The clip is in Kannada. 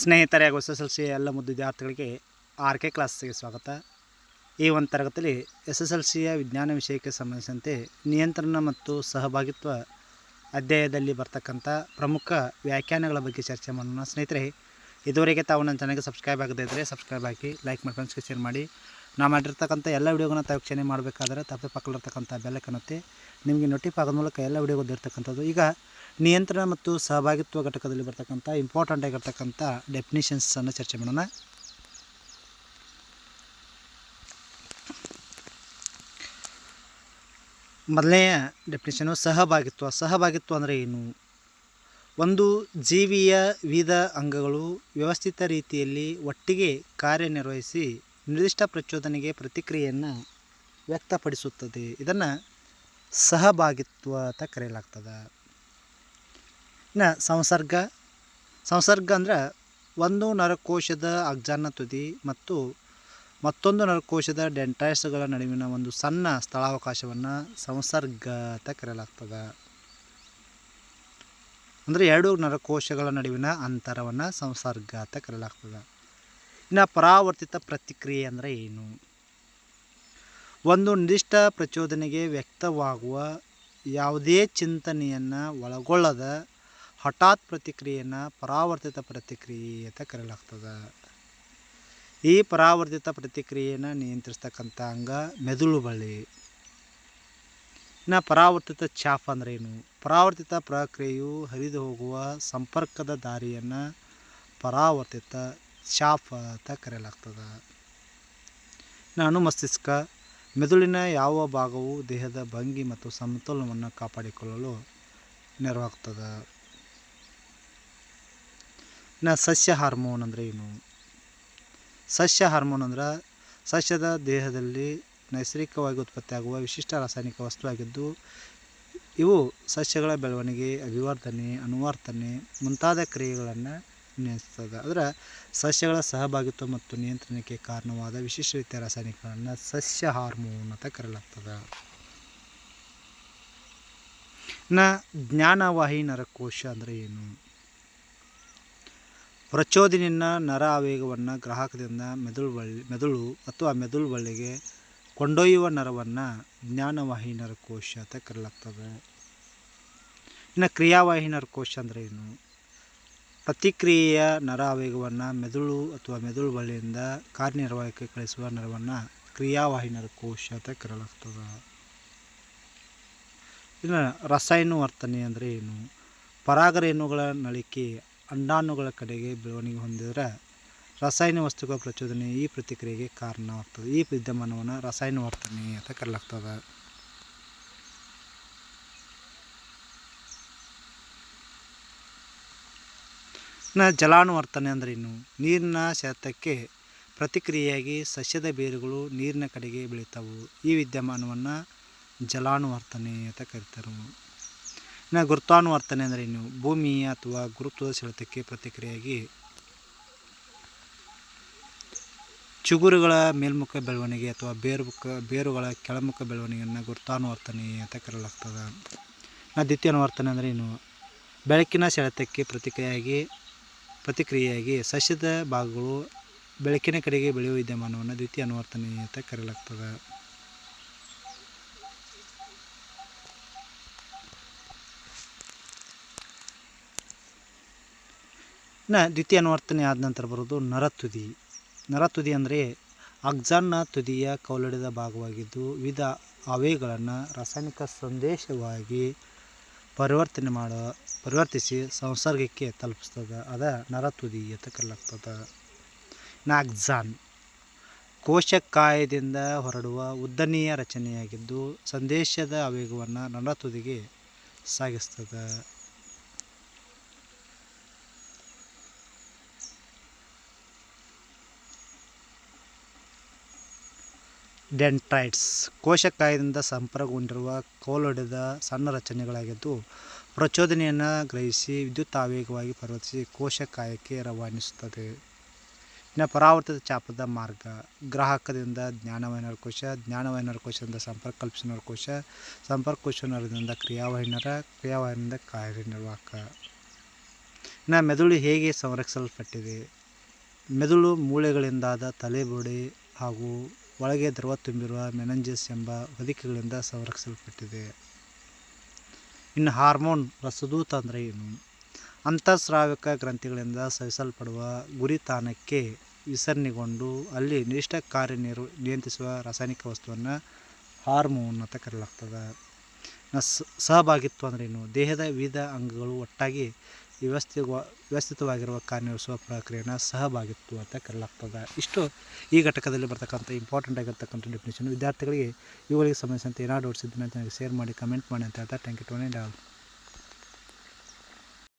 ಸ್ನೇಹಿತರೆ ಎಸ್ ಎಸ್ ಎಲ್ ಸಿ ಎಲ್ಲ ಮುದ್ದು ವಿದ್ಯಾರ್ಥಿಗಳಿಗೆ ಆರ್ ಕೆ ಕ್ಲಾಸ್ಗೆ ಸ್ವಾಗತ. ಈ ಒಂದು ತರಗತಿಯಲ್ಲಿ ಎಸ್ ಎಸ್ ಎಲ್ ಸಿಯ ವಿಜ್ಞಾನ ವಿಷಯಕ್ಕೆ ಸಂಬಂಧಿಸಿದಂತೆ ನಿಯಂತ್ರಣ ಮತ್ತು ಸಹಭಾಗಿತ್ವ ಅಧ್ಯಾಯದಲ್ಲಿ ಬರ್ತಕ್ಕಂಥ ಪ್ರಮುಖ ವ್ಯಾಖ್ಯಾನಗಳ ಬಗ್ಗೆ ಚರ್ಚೆ ಮಾಡೋಣ. ಸ್ನೇಹಿತರೆ, ಇದುವರೆಗೆ ತಾವು ನನ್ನ ಚಾನಲ್ಗೆ ಸಬ್ಸ್ಕ್ರೈಬ್ ಆಗದೇ ಇದ್ದರೆ ಸಬ್ಸ್ಕ್ರೈಬ್ ಹಾಕಿ, ಲೈಕ್ ಮಾಡಿ ಫ್ರೆಂಡ್ಸ್ಗೆ ಶೇರ್ ಮಾಡಿ. ನಾವು ಮಾಡಿರ್ತಕ್ಕಂಥ ಎಲ್ಲ ವೀಡಿಯೋಗಳನ್ನ ತಾವು ವೀಕ್ಷಣೆ ಮಾಡಬೇಕಾದ್ರೆ ತಪ್ಪೆ ಬೆಲೆ ಬೆಲ್ಲಕ್ಕನ್ನುತ್ತೆ ನಿಮಗೆ ನೋಟಿಫ್ ಆಗೋದ ಮೂಲಕ ಎಲ್ಲ ವಿಡಿಯೋಗಳು ಇರ್ತಕ್ಕಂಥದ್ದು ಈಗ ನಿಯಂತ್ರಣ ಮತ್ತು ಸಹಭಾಗಿತ್ವ ಘಟಕದಲ್ಲಿ ಬರ್ತಕ್ಕಂಥ ಇಂಪಾರ್ಟೆಂಟ್ ಆಗಿರ್ತಕ್ಕಂಥ ಡೆಫಿನಿಷನ್ಸನ್ನು ಚರ್ಚೆ ಮಾಡೋಣ. ಮೊದಲನೆಯ ಡೆಫಿನಿಷನು ಸಹಭಾಗಿತ್ವ. ಸಹಭಾಗಿತ್ವ ಅಂದರೆ ಏನು? ಒಂದು ಜೀವಿಯ ವಿವಿಧ ಅಂಗಗಳು ವ್ಯವಸ್ಥಿತ ರೀತಿಯಲ್ಲಿ ಒಟ್ಟಿಗೆ ಕಾರ್ಯನಿರ್ವಹಿಸಿ ನಿರ್ದಿಷ್ಟ ಪ್ರಚೋದನೆಗೆ ಪ್ರತಿಕ್ರಿಯೆಯನ್ನು ವ್ಯಕ್ತಪಡಿಸುತ್ತದೆ. ಇದನ್ನು ಸಹಭಾಗಿತ್ವ ಅಂತ ಕರೆಯಲಾಗ್ತದೆ. ಇನ್ನು ಸಂಸರ್ಗ ಸಂಸರ್ಗ ಅಂದ್ರೆ ಒಂದು ನರಕೋಶದ ಅಗ್ಜಾನ ತುದಿ ಮತ್ತು ಮತ್ತೊಂದು ನರಕೋಶದ ಡೆಂಟೈಸ್ಗಳ ನಡುವಿನ ಒಂದು ಸಣ್ಣ ಸ್ಥಳಾವಕಾಶವನ್ನು ಸಂಸರ್ಗ ಅಂತ ಕರೆಯಲಾಗ್ತದೆ. ಅಂದರೆ ಎರಡು ನರಕೋಶಗಳ ನಡುವಿನ ಅಂತರವನ್ನು ಸಂಸರ್ಗ ಅಂತ ಕರೆಯಲಾಗ್ತದೆ. ಇನ್ನು ಪರಾವರ್ತಿತ ಪ್ರತಿಕ್ರಿಯೆ ಅಂದರೆ ಏನು? ಒಂದು ನಿರ್ದಿಷ್ಟ ಪ್ರಚೋದನೆಗೆ ವ್ಯಕ್ತವಾಗುವ ಯಾವುದೇ ಚಿಂತನೆಯನ್ನು ಒಳಗೊಳ್ಳದ ಹಠಾತ್ ಪ್ರತಿಕ್ರಿಯೆಯನ್ನು ಪರಾವರ್ತಿತ ಪ್ರತಿಕ್ರಿಯೆ ಅಂತ ಕರೆಯಲಾಗ್ತದೆ. ಈ ಪರಾವರ್ತಿತ ಪ್ರತಿಕ್ರಿಯೆಯನ್ನು ನಿಯಂತ್ರಿಸ್ತಕ್ಕಂಥ ಅಂಗ ಮೆದುಳು ಬಳ್ಳಿ. ಇನ್ನು ಪರಾವರ್ತಿತ ಚಾಪ್ ಅಂದ್ರೆ ಏನು? ಪರಾವರ್ತಿತ ಪ್ರಕ್ರಿಯೆಯು ಹರಿದು ಹೋಗುವ ಸಂಪರ್ಕದ ದಾರಿಯನ್ನು ಪರಾವರ್ತಿತ ಚಾಪ್ ಅಂತ ಕರೆಯಲಾಗ್ತದೆ. ನಾನು ಮಸ್ತಿಷ್ಕ, ಮೆದುಳಿನ ಯಾವ ಭಾಗವು ದೇಹದ ಭಂಗಿ ಮತ್ತು ಸಮತೋಲನವನ್ನು ಕಾಪಾಡಿಕೊಳ್ಳಲು ನೆರವಾಗ್ತದೆ. ನ ಸಸ್ಯ ಹಾರ್ಮೋನ್ ಅಂದರೆ ಏನು? ಸಸ್ಯ ಹಾರ್ಮೋನ್ ಅಂದ್ರೆ ಸಸ್ಯದ ದೇಹದಲ್ಲಿ ನೈಸರ್ಗಿಕವಾಗಿ ಉತ್ಪತ್ತಿಯಾಗುವ ವಿಶಿಷ್ಟ ರಾಸಾಯನಿಕ ವಸ್ತುವಾಗಿದ್ದು, ಇವು ಸಸ್ಯಗಳ ಬೆಳವಣಿಗೆ, ಅಭಿವರ್ಧನೆ, ಅನುವರ್ತನೆ ಮುಂತಾದ ಕ್ರಿಯೆಗಳನ್ನು ನಿಯಂತ್ರಿಸ್ತದೆ ಆದರೆ ಸಸ್ಯಗಳ ಸಹಭಾಗಿತ್ವ ಮತ್ತು ನಿಯಂತ್ರಣಕ್ಕೆ ಕಾರಣವಾದ ವಿಶೇಷ ರೀತಿಯ ರಾಸಾಯನಿಕಗಳನ್ನು ಸಸ್ಯ ಹಾರ್ಮೋನ್ ಅಂತ ಕರೆಯಲಾಗ್ತದೆ. ಇನ್ನು ಜ್ಞಾನವಾಹಿ ನರಕೋಶ ಅಂದರೆ ಏನು? ಪ್ರಚೋದನೆಯನ್ನು ನರ ಆವೇಗವನ್ನು ಗ್ರಾಹಕದಿಂದ ಮೆದುಳು ಬಳ್ಳಿ ಮೆದುಳು ಅಥವಾ ಮೆದುಳು ಬಳ್ಳಿಗೆ ಕೊಂಡೊಯ್ಯುವ ನರವನ್ನು ಜ್ಞಾನವಾಹಿ ನರಕೋಶ ಅಂತ ಕರೆಯಲಾಗ್ತದೆ. ಇನ್ನು ಕ್ರಿಯಾವಾಹಿ ನರಕೋಶ ಅಂದರೆ ಏನು? ಪ್ರತಿಕ್ರಿಯೆಯ ನರ ಆವೇಗವನ್ನು ಮೆದುಳು ಅಥವಾ ಮೆದುಳು ಬಳ್ಳಿಯಿಂದ ಕಾರ್ಯನಿರ್ವಾಹಕ್ಕೆ ಕಳಿಸುವ ನರವನ್ನು ಕ್ರಿಯಾವಾಹಿನರ ಕೋಶ ಅಂತ ಕರೆಯಲಾಗ್ತದೆ. ಇನ್ನು ರಸಾಯನ ವರ್ತನೆ ಅಂದರೆ ಏನು? ಪರಾಗರೇಣುಗಳ ನಳಿಕೆ ಅಂಡಾಣುಗಳ ಕಡೆಗೆ ಬೆಳವಣಿಗೆ ಹೊಂದಿದರೆ ರಾಸಾಯನ ವಸ್ತುಗಳ ಪ್ರಚೋದನೆ ಈ ಪ್ರತಿಕ್ರಿಯೆಗೆ ಕಾರಣವಾಗ್ತದೆ ಈ ವಿದ್ಯಮಾನವನ್ನು ರಸಾಯನ ವರ್ತನೆ ಅಂತ ಕರೆಯಲಾಗ್ತದೆ. ಇನ್ನು ಜಲಾನುವರ್ತನೆ ಅಂದರೆ ಏನು? ನೀರಿನ ಶಾತಕ್ಕೆ ಪ್ರತಿಕ್ರಿಯೆಯಾಗಿ ಸಸ್ಯದ ಬೇರುಗಳು ನೀರಿನ ಕಡೆಗೆ ಬೆಳೀತಾವು ಈ ವಿದ್ಯಮಾನವನ್ನು ಜಲಾನುವರ್ತನೆ ಅಂತ ಕರೀತಾರೆ. ಇನ್ನು ಗುರುತ್ವಾನುವರ್ತನೆ ಅಂದರೆ ಇನ್ನು ಭೂಮಿ ಅಥವಾ ಗುರುತ್ವದ ಸೆಳೆತಕ್ಕೆ ಪ್ರತಿಕ್ರಿಯೆಯಾಗಿ ಚಿಗುರುಗಳ ಮೇಲ್ಮುಖ ಬೆಳವಣಿಗೆ ಅಥವಾ ಬೇರುಮುಖ, ಬೇರುಗಳ ಕೆಳಮುಖ ಬೆಳವಣಿಗೆಯನ್ನು ಗುರುತ್ವಾನುವರ್ತನೆ ಅಂತ ಕರೆಯಲಾಗ್ತದೆ. ಅನುವರ್ತನೆ ಅಂದರೆ ಏನು? ಬೆಳಕಿನ ಸೆಳೆತಕ್ಕೆ ಪ್ರತಿಕ್ರಿಯೆಯಾಗಿ ಪ್ರತಿಕ್ರಿಯೆಯಾಗಿ ಸಸ್ಯದ ಭಾಗಗಳು ಬೆಳಕಿನ ಕಡೆಗೆ ಬೆಳೆಯುವ ವಿದ್ಯಮಾನವನ್ನು ದ್ವಿತೀಯ ಅನುವರ್ತನೆ ಅಂತ ಕರೆಯಲಾಗ್ತದೆ. ಇನ್ನು ದ್ವಿತೀಯ ಅನುವರ್ತನೆ ಆದ ನಂತರ ಬರೋದು ನರತುದಿ. ನರತುದಿ ಅಂದರೆ ಅಗ್ಜಾನ್ನ ತುದಿಯ ಕೌಲಡಿದ ಭಾಗವಾಗಿದ್ದು ವಿವಿಧ ಅವೆಗಳನ್ನು ರಾಸಾಯನಿಕ ಸಂದೇಶವಾಗಿ ಪರಿವರ್ತನೆ ಮಾಡೋ ಪರಿವರ್ತಿಸಿ ಸಂಸರ್ಗಕ್ಕೆ ತಲುಪಿಸ್ತದೆ. ಅದ ನರತುದಿ ಅಂತ ಕರೆಯಲಾಗ್ತದೆ ಇನ್ನು ಅಕ್ಸಾನ್ ಕೋಶಕಾಯದಿಂದ ಹೊರಡುವ ಉದ್ದನೆಯ ರಚನೆಯಾಗಿದ್ದು, ಸಂದೇಶದ ಆವೇಗವನ್ನು ನರತುದಿಗೆ ಸಾಗಿಸ್ತದೆ. ಡೆಂಟ್ರೈಟ್ಸ್ ಕೋಶಕಾಯದಿಂದ ಸಂಪರ್ಕಗೊಂಡಿರುವ ಕೋಲೊಡೆದ ಸಣ್ಣ ರಚನೆಗಳಾಗಿದ್ದು ಪ್ರಚೋದನೆಯನ್ನು ಗ್ರಹಿಸಿ ವಿದ್ಯುತ್ ಆವೇಗವಾಗಿ ಪರಿವರ್ತಿಸಿ ಕೋಶಕಾಯಕ್ಕೆ ರವಾನಿಸುತ್ತದೆ. ಇನ್ನು ಪರಾವರ್ತಿತ ಚಾಪದ ಮಾರ್ಗ, ಗ್ರಾಹಕದಿಂದ ಜ್ಞಾನವೈನರ ಕೋಶ ಜ್ಞಾನವೈನರ ಕೋಶದಿಂದ ಸಂಪರ್ಕ ಸಂಪರ್ಕ ಕೋಶ ನರದಿಂದ ಕ್ರಿಯಾವಾಹಿ ನರ ಕ್ರಿಯಾವಾಹಿನಿಂದ ಕಾರ್ಯನಿರ್ವಾಹಕ ಇನ್ನು ಮೆದುಳು ಹೇಗೆ ಸಂರಕ್ಷಿಸಲ್ಪಟ್ಟಿದೆ? ಮೆದುಳು ಮೂಳೆಗಳಿಂದಾದ ತಲೆಬುಡಿ ಹಾಗೂ ಒಳಗೆ ದ್ರವ ತುಂಬಿರುವ ಮೆನಂಜಸ್ ಎಂಬ ಹೊದಿಕೆಗಳಿಂದ ಸಂರಕ್ಷಿಸಲ್ಪಟ್ಟಿದೆ. ಇನ್ನು ಹಾರ್ಮೋನ್ ರಸದೂತ ಅಂದರೆ ಏನು? ಅಂತಃಸ್ರಾವಿಕ ಗ್ರಂಥಿಗಳಿಂದ ಸವಿಸಲ್ಪಡುವ ಗುರಿತಾಣಕ್ಕೆ ವಿಸರಣೆಗೊಂಡು ಅಲ್ಲಿ ನಿರ್ದಿಷ್ಟ ಕಾರ್ಯನಿರ್ವ ನಿಯಂತ್ರಿಸುವ ರಾಸಾಯನಿಕ ವಸ್ತುವನ್ನು ಹಾರ್ಮೋನ್ ಅಂತ ಕರೆಯಲಾಗ್ತದೆ. ನ ಸಹಭಾಗಿತ್ವ ಅಂದ್ರೇನು ಏನು? ದೇಹದ ವಿವಿಧ ಅಂಗಗಳು ಒಟ್ಟಾಗಿ ವ್ಯವಸ್ಥೆ ವ್ಯವಸ್ಥಿತವಾಗಿರುವ ಕಾರ್ಯನಿರ್ವಹಿಸುವ ಪ್ರಕ್ರಿಯೆನ ಸಹಭಾಗಿತ್ವ ಅಂತ ಕರೆಯಲಾಗ್ತದೆ. ಇಷ್ಟು ಈ ಘಟಕದಲ್ಲಿ ಬರ್ತಕ್ಕಂಥ ಇಂಪಾರ್ಟೆಂಟ್ ಆಗಿರ್ತಕ್ಕಂಥ ಡೆಫಿನೇಷನ್ ವಿದ್ಯಾರ್ಥಿಗಳಿಗೆ, ಇವುಗಳಿಗೆ ಸಂಬಂಧಿಸಿದಂತೆ ಏನಾದರೂ ಡೌಟ್ಸ್ ಇದ್ದರೆ ನನಗೆ ಶೇರ್ ಮಾಡಿ ಕಮೆಂಟ್ ಮಾಡಿ ಅಂತ ಹೇಳ್ತಾ ಥ್ಯಾಂಕ್ ಯು ಟು ಆಲ್